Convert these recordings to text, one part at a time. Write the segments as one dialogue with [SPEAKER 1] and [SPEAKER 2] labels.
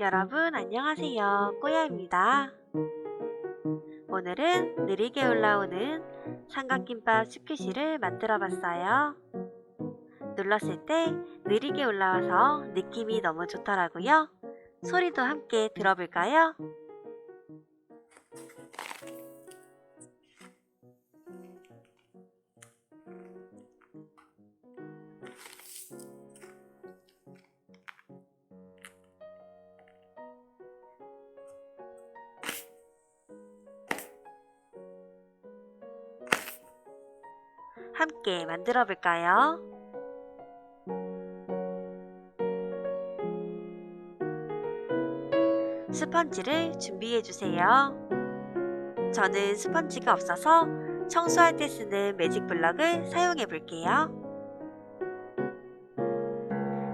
[SPEAKER 1] 여러분 안녕하세요. 꼬야입니다. 오늘은 느리게 올라오는 삼각김밥 스퀴시를 만들어 봤어요. 눌렀을 때 느리게 올라와서 느낌이 너무 좋더라고요. 소리도 함께 들어볼까요? 함께 만들어 볼까요? 스펀지를 준비해 주세요. 저는 스펀지가 없어서 청소할 때 쓰는 매직 블럭을 사용해 볼게요.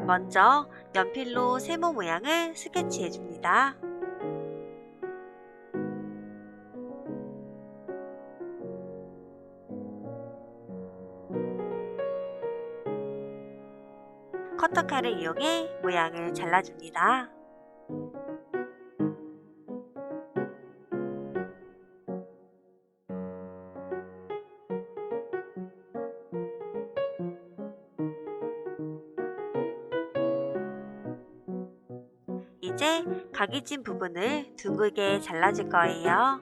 [SPEAKER 1] 먼저 연필로 세모 모양을 스케치해 줍니다. 커터칼을 이용해 모양을 잘라줍니다. 이제 각이 찐 부분을 둥글게 잘라줄 거예요.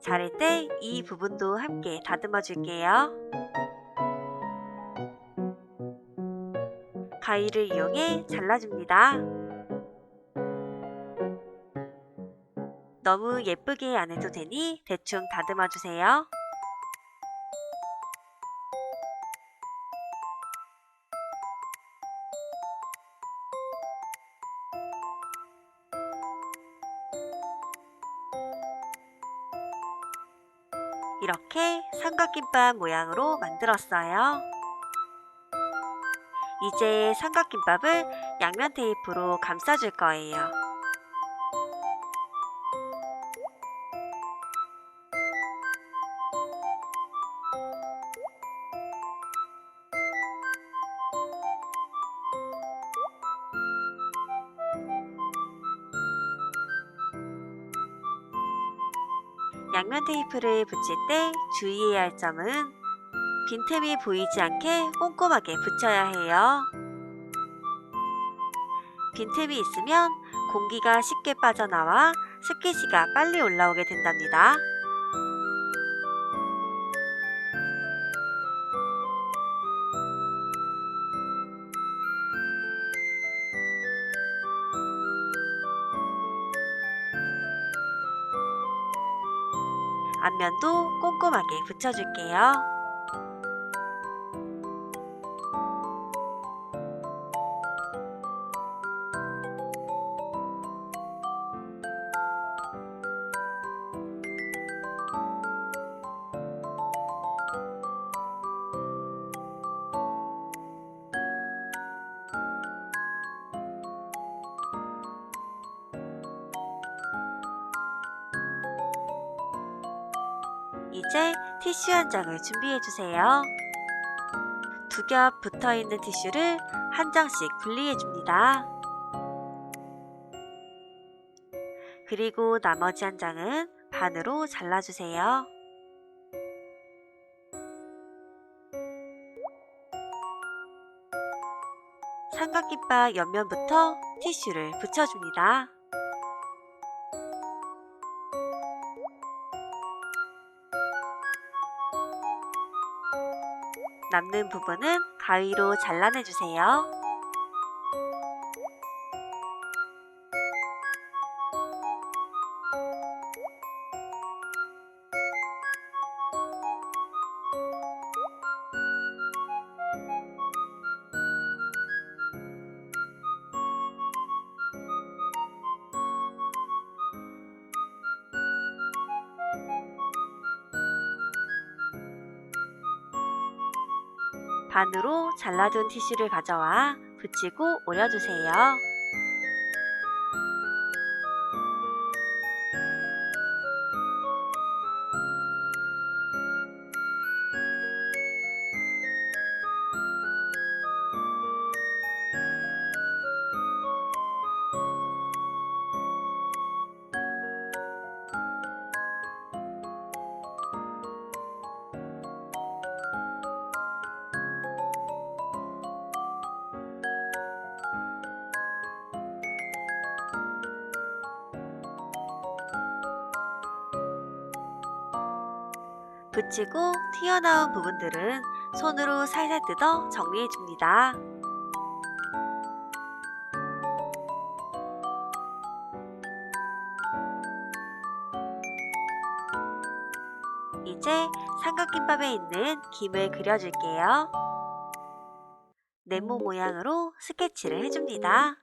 [SPEAKER 1] 자를 때 이 부분도 함께 다듬어 줄게요. 가위를 이용해 잘라줍니다. 너무 예쁘게 안 해도 되니 대충 다듬어 주세요. 이렇게 삼각김밥 모양으로 만들었어요. 이제 삼각김밥을 양면 테이프로 감싸줄 거예요. 양면 테이프를 붙일 때 주의해야 할 점은 빈틈이 보이지 않게 꼼꼼하게 붙여야 해요. 빈틈이 있으면 공기가 쉽게 빠져나와 스키시가 빨리 올라오게 된답니다. 앞면도 꼼꼼하게 붙여줄게요. 이제 티슈 한 장을 준비해 주세요. 두 겹 붙어 있는 티슈를 한 장씩 분리해 줍니다. 그리고 나머지 한 장은 반으로 잘라주세요. 삼각김밥 옆면부터 티슈를 붙여줍니다. 남는 부분은 가위로 잘라내주세요. 반으로 잘라둔 티슈를 가져와 붙이고 오려주세요. 붙이고 튀어나온 부분들은 손으로 살살 뜯어 정리해 줍니다. 이제 삼각김밥에 있는 김을 그려줄게요. 네모 모양으로 스케치를 해줍니다.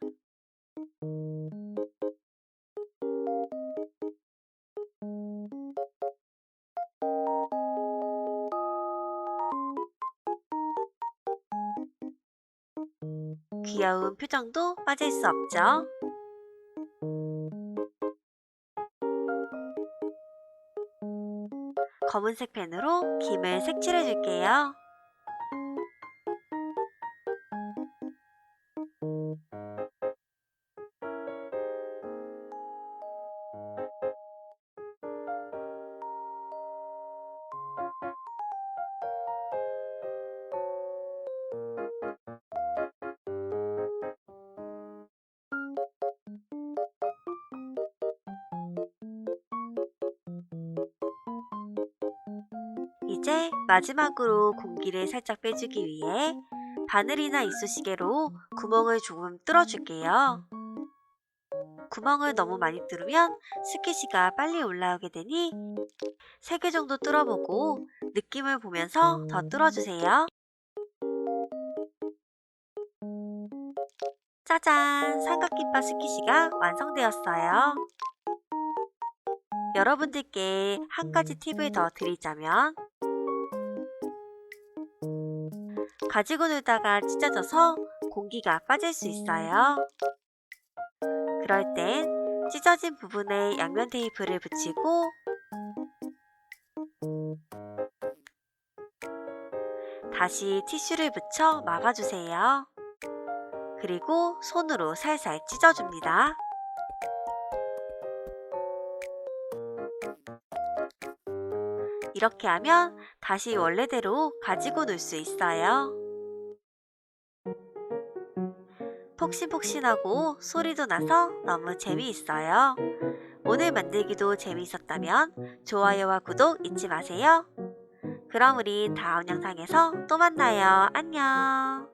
[SPEAKER 1] 귀여운 표정도 빠질 수 없죠. 검은색 펜으로 김을 색칠해 줄게요. 이제 마지막으로 공기를 살짝 빼주기 위해 바늘이나 이쑤시개로 구멍을 조금 뚫어줄게요. 구멍을 너무 많이 뚫으면 스키시가 빨리 올라오게 되니 3개 정도 뚫어보고 느낌을 보면서 더 뚫어주세요. 짜잔! 삼각김밥 스키시가 완성되었어요. 여러분들께 한 가지 팁을 더 드리자면 가지고 놀다가 찢어져서 공기가 빠질 수 있어요. 그럴 땐 찢어진 부분에 양면 테이프를 붙이고 다시 티슈를 붙여 막아주세요. 그리고 손으로 살살 찢어줍니다. 이렇게 하면 다시 원래대로 가지고 놀 수 있어요. 폭신폭신하고 소리도 나서 너무 재미있어요. 오늘 만들기도 재미있었다면 좋아요와 구독 잊지 마세요. 그럼 우리 다음 영상에서 또 만나요. 안녕.